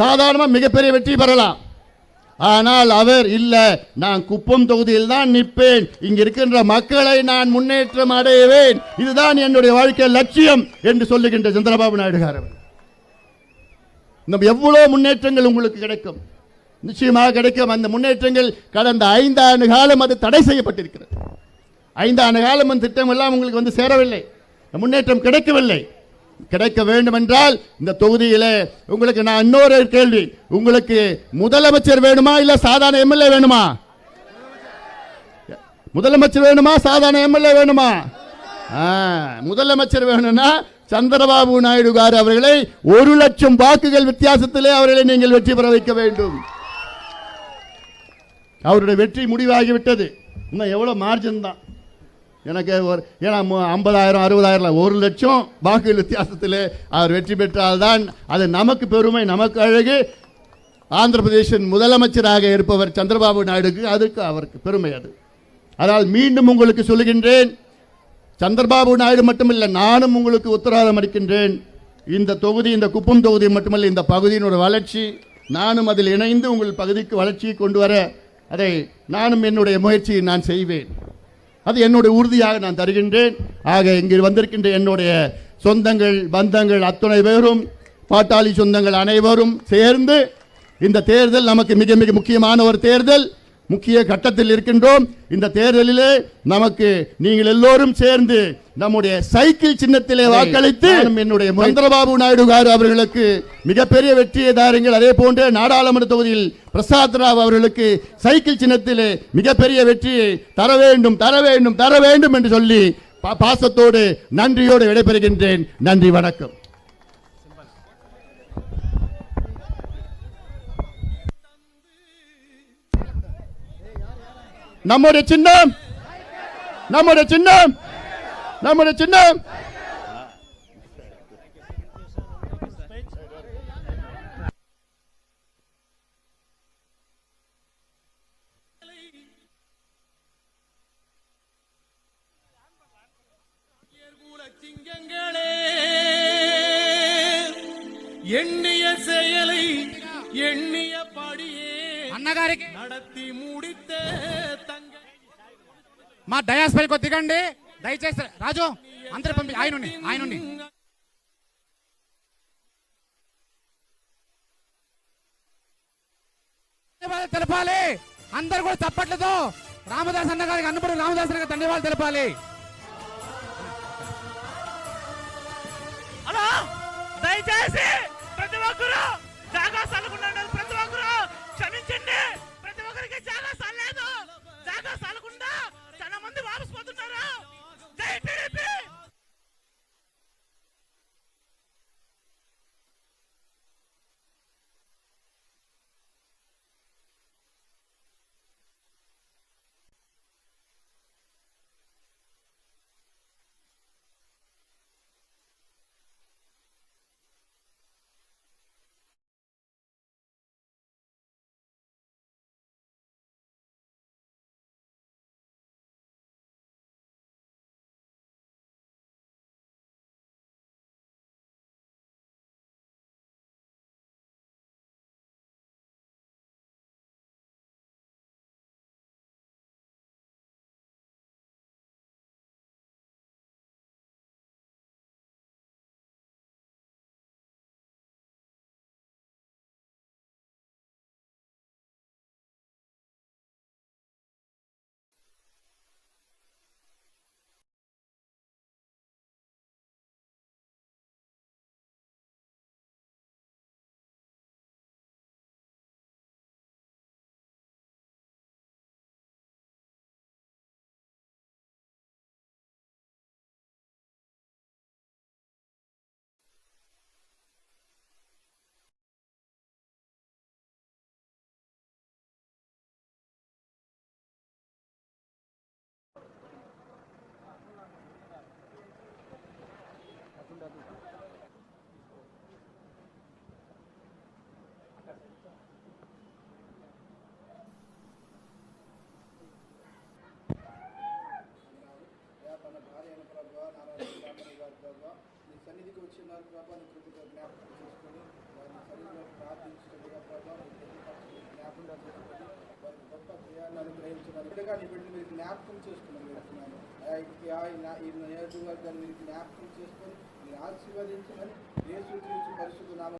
சாதாரணமாக மிகப்பெரிய வெற்றி பெறலாம். ஆனால் அவர் இல்லை நான் குப்பம் தொகுதியில் தான் நிற்பேன். இங்கே இருக்கின்ற மக்களை நான் முன்னேற்றம் அடைவேன். இதுதான் என்னுடைய வாழ்க்கை லட்சியம் என்று சொல்லுகின்ற சந்திரபாபு நாயுடு அவர் இன்னும் எவ்வளோ முன்னேற்றங்கள் உங்களுக்கு கிடைக்கும். நிச்சயமாக கிடைக்கும். அந்த முன்னேற்றங்கள் கடந்த ஐந்தாண்டு காலம் அது தடை செய்யப்பட்டிருக்கிறது. ஐந்தாண்டு காலம் அந்த திட்டம் எல்லாம் உங்களுக்கு வந்து சேரவில்லை. முன்னேற்றம் கிடைக்கவில்லை. கிடைக்க வேண்டும் என்றால் இந்த தொகுதியிலே உங்களுக்கு நான் இன்னொரு கேள்வி. உங்களுக்கு முதலமைச்சர் வேணுமா இல்ல சாதாரண எம்எல்ஏ வேணுமா? முதலமைச்சர் வேணுமா? சாதாரண எம்எல்ஏ வேணுமா? முதலமைச்சர் வேணும்னா சந்திரபாபு நாயுடு கார் அவர்களை ஒரு லட்சம் வாக்குகள் வித்தியாசத்திலே அவர்களை நீங்கள் வெற்றி பெற வைக்க வேண்டும். அவருடைய வெற்றி முடிவாகிவிட்டது. இன்னும் எவ்வளோ மார்ஜின் தான். எனக்கு ஒரு ஏன்னா மு- ஐம்பதாயிரம் அறுபதாயிரம் ஒரு லட்சம் வாக்கு வித்தியாசத்தில் அவர் வெற்றி பெற்றால்தான் அது நமக்கு பெருமை நமக்கு அழகு. ஆந்திர பிரதேசின் முதலமைச்சராக இருப்பவர் சந்திரபாபு நாயுடுக்கு அதுக்கு அவருக்கு பெருமை அது. அதனால் மீண்டும் உங்களுக்கு சொல்லுகின்றேன் சந்திரபாபு நாயுடு மட்டுமில்லை நானும் உங்களுக்கு உத்தரவாதம் அளிக்கின்றேன். இந்த தொகுதி இந்த குப்பம் தொகுதி மட்டுமல்ல இந்த பகுதியினோட வளர்ச்சி. நானும் அதில் இணைந்து உங்கள் பகுதிக்கு வளர்ச்சியை கொண்டு வர அதை நானும் என்னுடைய முயற்சியை நான் செய்வேன். அது என்னுடைய உறுதியாக நான் தருகின்றேன். ஆக இங்கு வந்திருக்கின்ற என்னுடைய சொந்தங்கள் பந்தங்கள் அத்துணை பேரும் பாட்டாளி சொந்தங்கள் அனைவரும் சேர்ந்து இந்த தேர்தல் நமக்கு மிக மிக முக்கியமான ஒரு தேர்தல். முக்கிய கட்டத்தில் இருக்கின்றோம். இந்த தேர்தலிலே நமக்கு நீங்கள் எல்லோரும் சேர்ந்து நம்முடைய சைக்கிள் சின்னத்திலே வாக்களித்து என்னுடைய சந்திரபாபு நாயுடு காரு அவர்களுக்கு மிகப்பெரிய வெற்றியை தாருங்கள். அதே போன்று நாடாளுமன்ற தொகுதியில் பிரசாத் ராவ் அவர்களுக்கு சைக்கிள் சின்னத்திலே மிகப்பெரிய வெற்றியை தர வேண்டும் தர வேண்டும் தர வேண்டும் என்று சொல்லி பாசத்தோடு நன்றியோடு விடைபெறுகின்றேன். நன்றி வணக்கம். நம்முடைய சின்னம் நம்முடைய சின்னம் நம்முடைய சின்னம். சிங்கங்களே எண்ணிய செயலை எண்ணிய படியே நடத்தி முடித்த మా డయాస్ దిగండి. దయచేసి రాజు అందరు పంపి ఆయన ఆయన తెలపాలి. అందరు కూడా తప్పట్లేదు రామదాస్ అన్న గారికి అన్నప్పుడు రామదాస్ అన్న గారికి ధన్యవాదాలు తెలపాలి. దయచేసి ఉన్నారు ప్రభా జ్ఞాపకం చేసుకొని వారిని సరిగ్గా ప్రార్థించగా ప్రభా జ్ఞాపకం చేసుకొని వారికి గొప్ప చేయాలని అనుగ్రహించడానికి ఇదిగా నీ బిడ్డలు మీరు జ్ఞాపకం చేసుకున్నాను ఈ నియోజకవర్గాన్ని మీరు జ్ఞాపకం చేసుకొని మీరు ఆశీర్వదించమని దేశం పరిశుద్ధ నామ